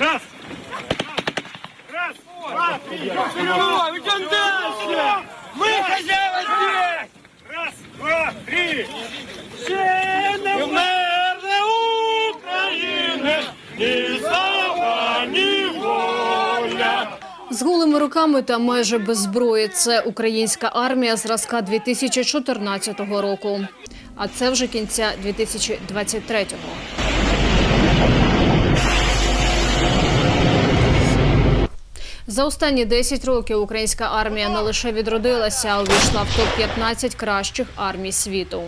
Раз! Раз! Два! Три! Идем дальше! Мы хозяева здесь! Раз, два, три! Все мирне України! Ні слава, ні воля! З голими руками та майже без зброї це українська армія зразка 2014 року. А це вже кінця 2023-го. За останні 10 років українська армія не лише відродилася, а увійшла в топ-15 кращих армій світу.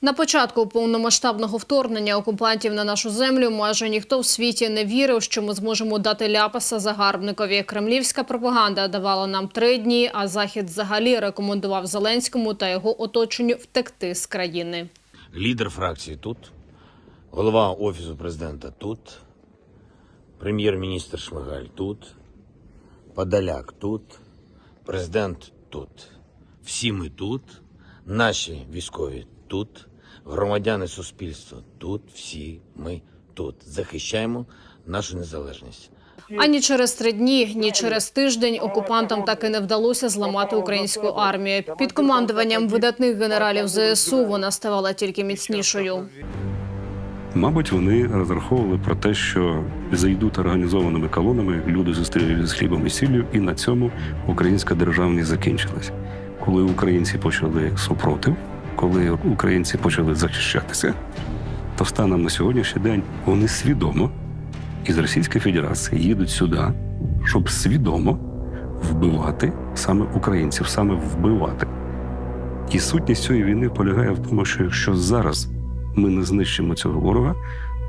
На початку повномасштабного вторгнення окупантів на нашу землю майже ніхто в світі не вірив, що ми зможемо дати ляпаса загарбникові. Кремлівська пропаганда давала нам три дні, а захід взагалі рекомендував Зеленському та його оточенню втекти з країни. Лідер фракції тут, голова Офісу президента тут, прем'єр-міністр Шмигаль тут, Подоляк тут, президент тут. Всі ми тут, наші військові тут, громадяни суспільства тут, всі ми тут. Захищаємо нашу незалежність. Ані через три дні, ні через тиждень окупантам так і не вдалося зламати українську армію. Під командуванням видатних генералів ЗСУ вона ставала тільки міцнішою. Мабуть, вони розраховували про те, що зайдуть організованими колонами, люди зустрілися з хлібом і сіллю, і на цьому українська державність закінчилась. Коли українці почали супротив, коли українці почали захищатися, то станом на сьогоднішній день вони свідомо із Російської Федерації їдуть сюди, щоб свідомо вбивати саме українців, саме вбивати. І сутність цієї війни полягає в тому, що якщо зараз ми не знищимо цього ворога,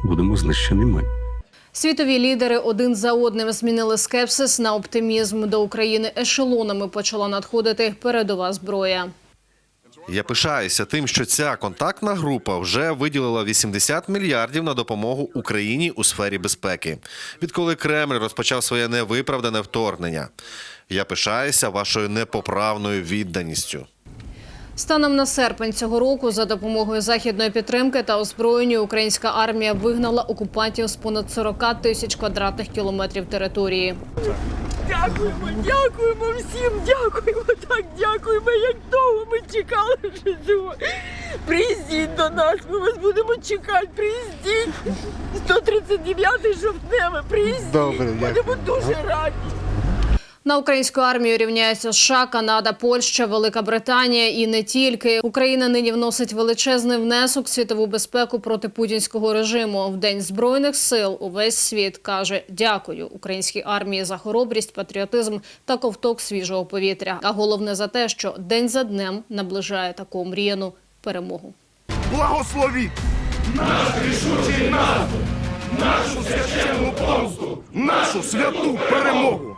будемо знищені ми. Світові лідери один за одним змінили скепсис на оптимізм. До України ешелонами почала надходити передова зброя. Я пишаюся тим, що ця контактна група вже виділила 80 мільярдів на допомогу Україні у сфері безпеки, відколи Кремль розпочав своє невиправдане вторгнення. Я пишаюся вашою непоправною відданістю. Станом на серпень цього року за допомогою західної підтримки та озброєння українська армія вигнала окупантів з понад 40 тисяч квадратних кілометрів території. Дякуємо, дякуємо всім, дякуємо, так дякуємо. Як довго ми чекали вже цього. Приїздіть до нас, ми вас будемо чекати. Приїздіть. 139-й жовтневе, приїздіть. Добре. Будемо дуже раді. На українську армію рівняються США, Канада, Польща, Велика Британія і не тільки. Україна нині вносить величезний внесок в світову безпеку проти путінського режиму. В день збройних сил увесь світ каже дякую українській армії за хоробрість, патріотизм та ковток свіжого повітря. А головне за те, що день за днем наближає таку мріяну перемогу. Благословіть наш рішучий наступ, нашу священну помсту, нашу святу перемогу.